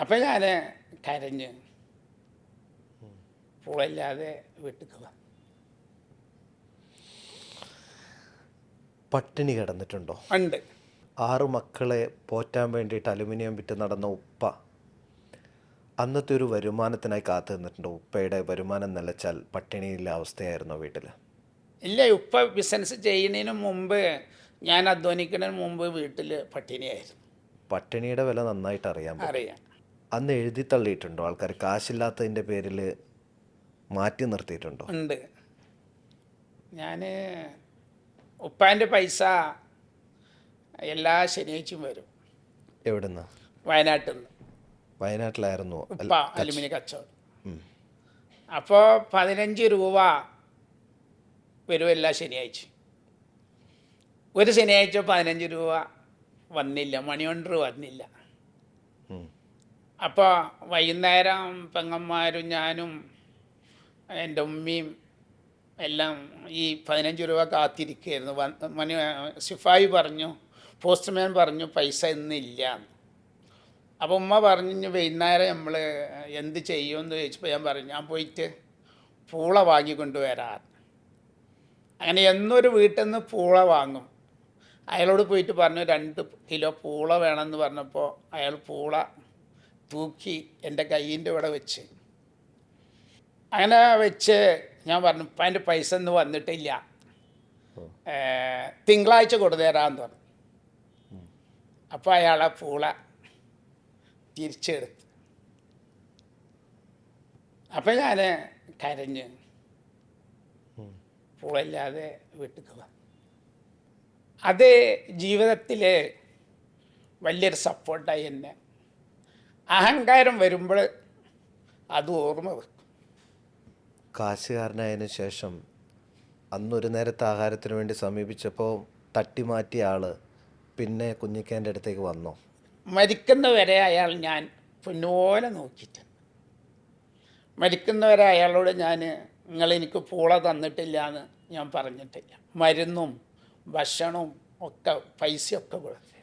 അപ്പം ഞാൻ കരഞ്ഞ്. പൂളില്ലാതെ വീട്ടിൽ വന്നു പട്ടിണി കിടന്നിട്ടുണ്ടോ? ഉണ്ട്. ആറ് മക്കളെ പോറ്റാൻ വേണ്ടിയിട്ട് അലുമിനിയം വിറ്റ് നടന്ന ഉപ്പ അന്നത്തെ ഒരു വരുമാനത്തിനായി കാത്തു നിന്നിട്ടുണ്ടോ. ഉപ്പയുടെ വരുമാനം നിലച്ചാൽ പട്ടിണിയിലെ അവസ്ഥയായിരുന്നോ വീട്ടിൽ ഇല്ല ഉപ്പ ബിസിനസ് ചെയ്യുന്നതിന് മുമ്പ് ഞാൻ അധ്വാനിക്കുന്നതിന് മുമ്പ് വീട്ടിൽ പട്ടിണിയായിരുന്നു. പട്ടിണിയുടെ വില നന്നായിട്ട് അറിയാം അറിയാം. അന്ന് എഴുതി തള്ളിയിട്ടുണ്ടോ? ആൾക്കാർ കാശില്ലാത്തതിന്റെ പേരിൽ മാറ്റി നിർത്തിയിട്ടുണ്ടോ? ഉണ്ട്. ഞാൻ ഉപ്പാന്റെ പൈസ എല്ലാ ശനിയാഴ്ചയും വരും. എവിടുന്ന? വയനാട്ടിൽ നിന്ന് വയനാട്ടിലായിരുന്നു ഉപ്പ അലുമിനിയം കച്ചവടം. അപ്പോൾ പതിനഞ്ച് രൂപ വരും എല്ലാ ശനിയാഴ്ച ഒരു ശനിയാഴ്ച പതിനഞ്ച് രൂപ വന്നില്ല. മണിയൊണ്ടർ വന്നില്ല. അപ്പോൾ വൈകുന്നേരം പെങ്ങന്മാരും ഞാനും എന്റെ ഉമ്മയും എല്ലാം ഈ പതിനഞ്ച് രൂപ കാത്തിരിക്കുകയായിരുന്നു മണി സിഫായി പറഞ്ഞു പോസ്റ്റ്മാൻ പറഞ്ഞു പൈസ ഇന്നില്ല അപ്പോൾ ഉമ്മ പറഞ്ഞു "ഇനി വൈകുന്നേരം നമ്മൾ എന്ത് ചെയ്യുമെന്ന് ചോദിച്ചപ്പോൾ ഞാൻ പറഞ്ഞു ഞാൻ പോയിട്ട് പൂള വാങ്ങി കൊണ്ടുവരാം അങ്ങനെ എന്നൊരു വീട്ടിൽ നിന്ന് പൂള വാങ്ങും. അയാളോട് പോയിട്ട് പറഞ്ഞു രണ്ട് കിലോ പൂള വേണമെന്ന് പറഞ്ഞപ്പോൾ അയാൾ പൂള തൂക്കി എന്റെ കയ്യിന്റെ ഇവിടെ വെച്ച്. അങ്ങനെ വെച്ച് ഞാൻ പറഞ്ഞു ഇപ്പം അതിന്റെ പൈസ ഒന്നും വന്നിട്ടില്ല. തിങ്കളാഴ്ച കൊടുതരാന്ന് പറഞ്ഞു. അപ്പോൾ അയാൾ ആ പൂള തിരിച്ചെടുത്ത്. അപ്പം ഞാൻ കരഞ്ഞ് പൂളില്ലാതെ വീട്ടിൽ വന്നു. അത് ജീവിതത്തിൽ വലിയൊരു സപ്പോർട്ടായി എന്നെ. അഹങ്കാരം വരുമ്പോൾ അത് ഓർമ്മ വെക്കും കാശുകാരനായതിനു ശേഷം അന്നൊരു നേരത്തെ ആഹാരത്തിന് വേണ്ടി സമീപിച്ചപ്പോൾ തട്ടിമാറ്റിയ ആൾ പിന്നെ കുഞ്ഞിക്കേന്റെ അടുത്തേക്ക് വന്നോ. മരിക്കുന്നവരെ അയാൾ ഞാൻ പൊന്നുപോലെ നോക്കിയിട്ടുണ്ട്. മരിക്കുന്നവരെ അയാളോട് ഞാൻ നിങ്ങളെനിക്ക് പൂള തന്നിട്ടില്ല എന്ന് ഞാൻ പറഞ്ഞിട്ടില്ല. മരുന്നും ഭക്ഷണവും ഒക്കെ പൈസയൊക്കെ കൊടുത്തു.